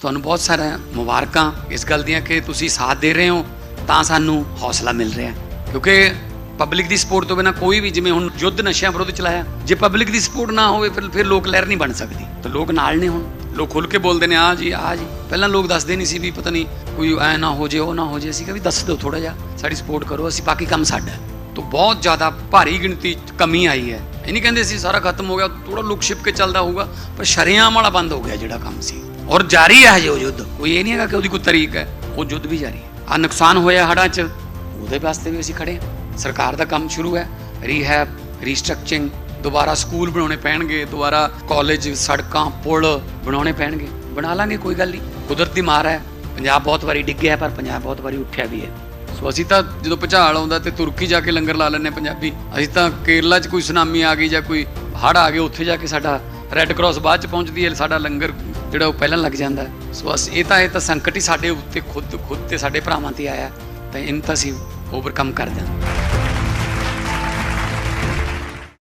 ਤੁਹਾਨੂੰ ਬਹੁਤ ਸਾਰਾ ਮੁਬਾਰਕਾਂ ਇਸ ਗੱਲ ਦੀਆਂ ਕਿ ਤੁਸੀਂ ਸਾਥ ਦੇ ਰਹੇ ਹੋ, ਤਾਂ ਸਾਨੂੰ ਹੌਸਲਾ ਮਿਲ ਰਿਹਾ ਕਿਉਂਕਿ ਪਬਲਿਕ ਦੀ ਸਪੋਰਟ ਤੋਂ ਬਿਨਾ ਕੋਈ ਵੀ ਜਿਵੇਂ ਹੁਣ ਯੁੱਧ ਨਸ਼ਿਆਂ ਵਿਰੁੱਧ ਚਲਾਇਆ, ਜੇ ਪਬਲਿਕ ਦੀ ਸਪੋਰਟ ਨਾ ਹੋਵੇ ਫਿਰ ਫਿਰ ਲੋਕ ਲਹਿਰ ਨਹੀਂ ਬਣ ਸਕਦੀ। ਤਾਂ ਲੋਕ ਨਾਲ ਨੇ ਹੁਣ। ਲੋਕ ਖੁੱਲ ਕੇ ਬੋਲਦੇ ਨੇ ਆ ਜੀ ਆ ਜੀ। ਪਹਿਲਾਂ ਲੋਕ ਦੱਸਦੇ ਨਹੀਂ ਸੀ ਵੀ ਪਤਾ ਨਹੀਂ ਕੋਈ ਐ ਨਾ ਹੋ ਜੇ, ਉਹ ਨਾ ਹੋ ਜੇ। ਅਸੀਂ ਕਿਹਾ ਵੀ ਦੱਸ ਦਿਓ ਥੋੜਾ ਜਿਹਾ, ਸਾਡੀ ਸਪੋਰਟ ਕਰੋ, ਅਸੀਂ ਬਾਕੀ ਕੰਮ ਸਾਡਾ ਤੋਂ ਬਹੁਤ ਜ਼ਿਆਦਾ ਭਾਰੀ ਗਿਣਤੀ 'ਚ ਕਮੀ ਆਈ ਹੈ। ਇਹ ਨਹੀਂ ਕਹਿੰਦੇ ਸੀ ਸਾਰਾ ਖਤਮ ਹੋ ਗਿਆ ਥੋੜਾ ਲੁਕ ਛਿਪ ਕੇ ਚੱਲਦਾ ਹੋਊਗਾ, ਪਰ ਸ਼ਰੇਆਮ ਵਾਲਾ ਬੰਦ ਹੋ ਗਿਆ ਜਿਹੜਾ ਕੰਮ ਸੀ। ਔਰ ਜਾਰੀ ਹੈ ਹਜੇ ਉਹ ਯੁੱਧ ਕੋਈ ਇਹ ਨਹੀਂ ਹੈਗਾ ਕਿ ਉਹਦੀ ਕੋਈ ਤਰੀਕ ਹੈ ਉਹ ਯੁੱਧ ਵੀ ਜਾਰੀ ਹੈ ਆ ਨੁਕਸਾਨ ਹੋਇਆ ਹੜ੍ਹਾਂ 'ਚ ਉਹਦੇ ਵਾਸਤੇ ਵੀ ਅਸੀਂ ਖੜੇ ਹਾਂ ਸਰਕਾਰ ਦਾ ਕੰਮ ਸ਼ੁਰੂ ਹੈ ਰੀਹੈਬ ਰੀਸਟਰਕਚਰਿੰਗ ਦੁਬਾਰਾ ਸਕੂਲ ਬਣਾਉਣੇ ਪੈਣਗੇ ਦੁਬਾਰਾ ਕਾਲਜ ਸੜਕਾਂ ਪੁਲ ਬਣਾਉਣੇ ਪੈਣਗੇ ਬਣਾ ਲਾਂਗੇ ਕੋਈ ਗੱਲ ਨਹੀਂ ਕੁਦਰਤ ਦੀ ਮਾਰ ਹੈ ਪੰਜਾਬ ਬਹੁਤ ਵਾਰੀ ਡਿੱਗਿਆ ਪਰ ਪੰਜਾਬ ਬਹੁਤ ਵਾਰੀ ਉੱਠਿਆ ਵੀ ਹੈ ਸੋ ਅਸੀਂ ਤਾਂ ਜਦੋਂ ਭੁਚਾਲ ਆਉਂਦਾ ਤੇ ਤੁਰਕੀ ਜਾ ਕੇ ਲੰਗਰ ਲਾ ਲੈਂਦੇ ਪੰਜਾਬੀ ਅਸੀਂ ਤਾਂ ਕੇਰਲਾ 'ਚ ਕੋਈ ਸੁਨਾਮੀ ਆ ਗਈ ਜਾਂ ਕੋਈ ਹੜ ਆ ਗਏ ਉੱਥੇ ਜਾ ਕੇ ਸਾਡਾ ਰੈੱਡ ਕਰਾਸ ਬਾਅਦ 'ਚ ਪਹੁੰਚਦੀ ਹੈ ਸਾਡਾ ਲੰਗਰ ਜਿਹੜਾ ਉਹ ਪਹਿਲਾਂ ਲੱਗ ਜਾਂਦਾ। ਸੋ ਅਸ ਇਹ ਤਾਂ ਇਹ ਤਾਂ ਸੰਕਟ ਹੀ ਸਾਡੇ ਉੱਤੇ ਖੁਦ ਖੁਦ ਤੇ ਸਾਡੇ ਭਰਾਵਾਂ ਤੇ ਆਇਆ। ਤਾਂ ਇਹਨੂੰ ਤਾਂ ਅਸੀਂ ਓਵਰਕਮ ਕਰ ਦਿਆਂਗੇ